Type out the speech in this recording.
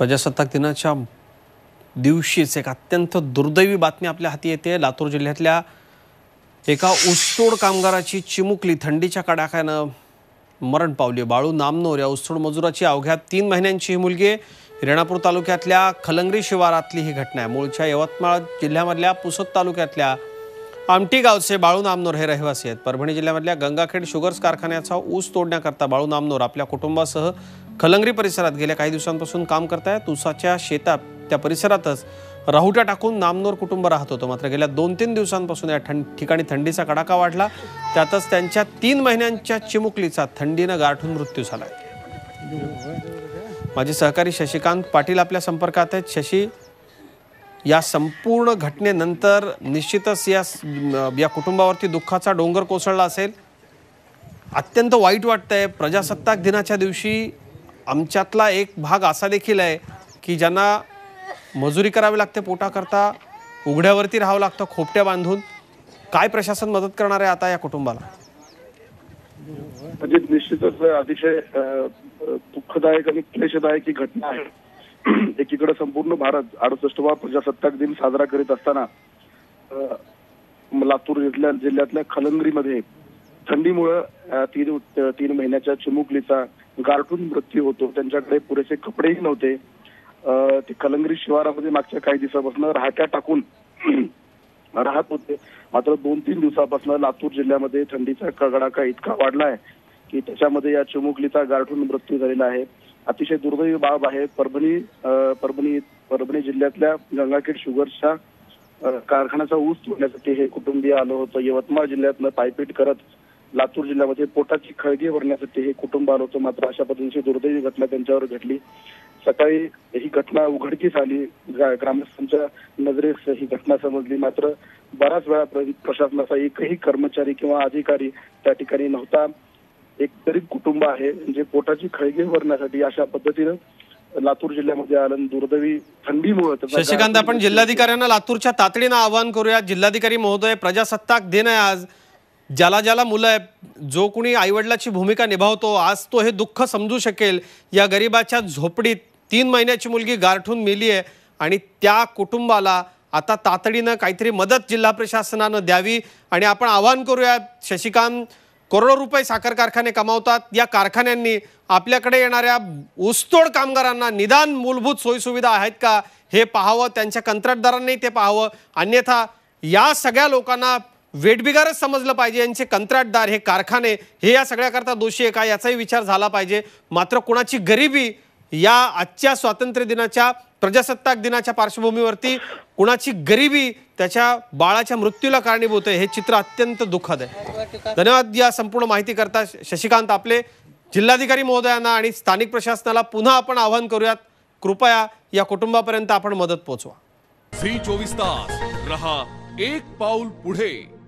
प्रजासत्ताक दिनाच्या दिवशीच एक अत्यंत दुर्दैवी बातमी आपल्या हाती येते. लातूर जिल्ह्यातल्या एका ऊसतोड कामगाराची चिमुकली थंडीच्या कडाक्यानं मरण पावली. बाळू नामनोर या ऊसतोड मजुराची अवघ्या तीन महिन्यांची ही मुलगी रेणापूर तालुक्यातल्या खलंगरी शिवारातली ही घटना आहे. मूळच्या यवतमाळ जिल्ह्यामधल्या पुसद तालुक्यातल्या आमटी गावचे बाळू नामनोर हे रहिवासी आहेत. परभणी जिल्ह्यामधल्या गंगाखेड शुगर्स कारखान्याचा ऊस तोडण्याकरता बाळू नामनोर आपल्या कुटुंबासह खलंगरी परिसरात गेल्या काही दिवसांपासून काम करतायत. ऊसाच्या शेतात त्या परिसरातच राहुट्या टाकून नामनोर कुटुंब राहत होतं. मात्र गेल्या दोन तीन दिवसांपासून या थंड ठिकाणी थंडीचा कडाका वाढला. त्यातच त्यांच्या तीन महिन्यांच्या चिमुकलीचा थंडीनं गारठून मृत्यू झाला. माझे सहकारी शशिकांत पाटील आपल्या संपर्कात आहेत. शशी या संपूर्ण घटनेनंतर निश्चितच या या कुटुंबावरती दुःखाचा डोंगर कोसळला असेल. अत्यंत वाईट वाटतंय. प्रजासत्ताक दिनाच्या दिवशी आमच्यातला एक भाग असा देखील आहे की ज्यांना मजुरी करावी लागते पोटाकरता उघड्यावरती राहावं लागतं खोपट्या बांधून. काय प्रशासन मदत करणार आहे आता या कुटुंबाला? म्हणजे निश्चितच अतिशय दुःखदायक आणि क्लेशदायक ही घटना आहे. एकीकडे संपूर्ण भारत अडुसष्टवा प्रजासत्ताक दिन साजरा करीत असताना लातूर जिल्ह्या जिल्ह्यातल्या खलंगरीमध्ये थंडीमुळं तीन तीन महिन्याच्या चिमुकलीचा गारठून मृत्यू होतो. त्यांच्याकडे पुरेसे कपडेही नव्हते. ते कलंगरी शिवारामध्ये मागच्या काही दिवसापासून राहत्या टाकून राहत होते. मात्र दोन तीन दिवसापासून लातूर जिल्ह्यामध्ये थंडीचा कडाका इतका वाढला आहे की त्याच्यामध्ये या चिमुकलीचा गारठून मृत्यू झालेला आहे. अतिशय दुर्दैवी बाब आहे. परभणी परभणी परभणी जिल्ह्यातल्या गंगाखेड शुगर्सच्या कारखान्याचा ऊस तोडण्यासाठी हे कुटुंबीय आलं होतं. यवतमाळ जिल्ह्यातनं पायपीट करत लातूर जिल्ह्यामध्ये पोटाची खळगी भरण्यासाठी हे कुटुंब आलं होतं. मात्र अशा पद्धतीची दुर्दैवी घटना त्यांच्यावर घडली. सकाळी ही घटना उघडकीस आली. ग्रा- ग्रामस्थांच्या नजरेस ही घटना समजली. मात्र बराच वेळा प्र- प्रशासनाचा एकही कर्मचारी किंवा अधिकारी त्या ठिकाणी नव्हता. एक गरीब कुटुंब आहे म्हणजे पोटाची खळगी भरण्यासाठी अशा पद्धतीनं लातूर जिल्ह्यामध्ये आलं. दुर्दैवी थंडीमुळे शशिकांत आपण जिल्हाधिकाऱ्यांना लातूरच्या तातडीनं आवाहन करूया. जिल्हाधिकारी महोदय प्रजासत्ताक दिन आहे आज. ज्याला ज्याला मुलं आहे जो कोणी आईवडिलाची भूमिका निभावतो आज तो हे दुःख समजू शकेल. या गरिबाच्या झोपडीत तीन महिन्याची मुलगी गारठून मेली आहे आणि त्या कुटुंबाला आता तातडीनं काहीतरी मदत जिल्हा प्रशासनानं द्यावी. आणि आपण आवाहन करूया शशिकांत करोडो रुपये साखर कारखाने कमावतात. या कारखान्यांनी आपल्याकडे येणाऱ्या ऊसतोड कामगारांना निदान मूलभूत सोयीसुविधा आहेत का हे पाहावं त्यांच्या कंत्राटदारांनी ते पाहावं. अन्यथा या सगळ्या लोकांना वेठबिगारच समजलं पाहिजे. यांचे कंत्राटदार हे कारखाने हे या सगळ्याकरता दोषी आहे का? याचाही विचार झाला पाहिजे. मात्र कुणाची गरिबी या आजच्या स्वातंत्र्य दिनाच्या प्रजासत्ताक दिनाच्या पार्श्वभूमीवरती कुणाची गरिबी त्याच्या बाळाच्या मृत्यूला कारणीभूत आहे हे चित्र अत्यंत दुःखद आहे. धन्यवाद या संपूर्ण माहिती करता शशिकांत आपले. जिल्हाधिकारी महोदयांना आणि स्थानिक प्रशासनाला पुन्हा आपण आवाहन करूयात. कृपया या कुटुंबापर्यंत आपण मदत पोहोचवा झी चोवीस तास रहा एक पाऊल पुढे.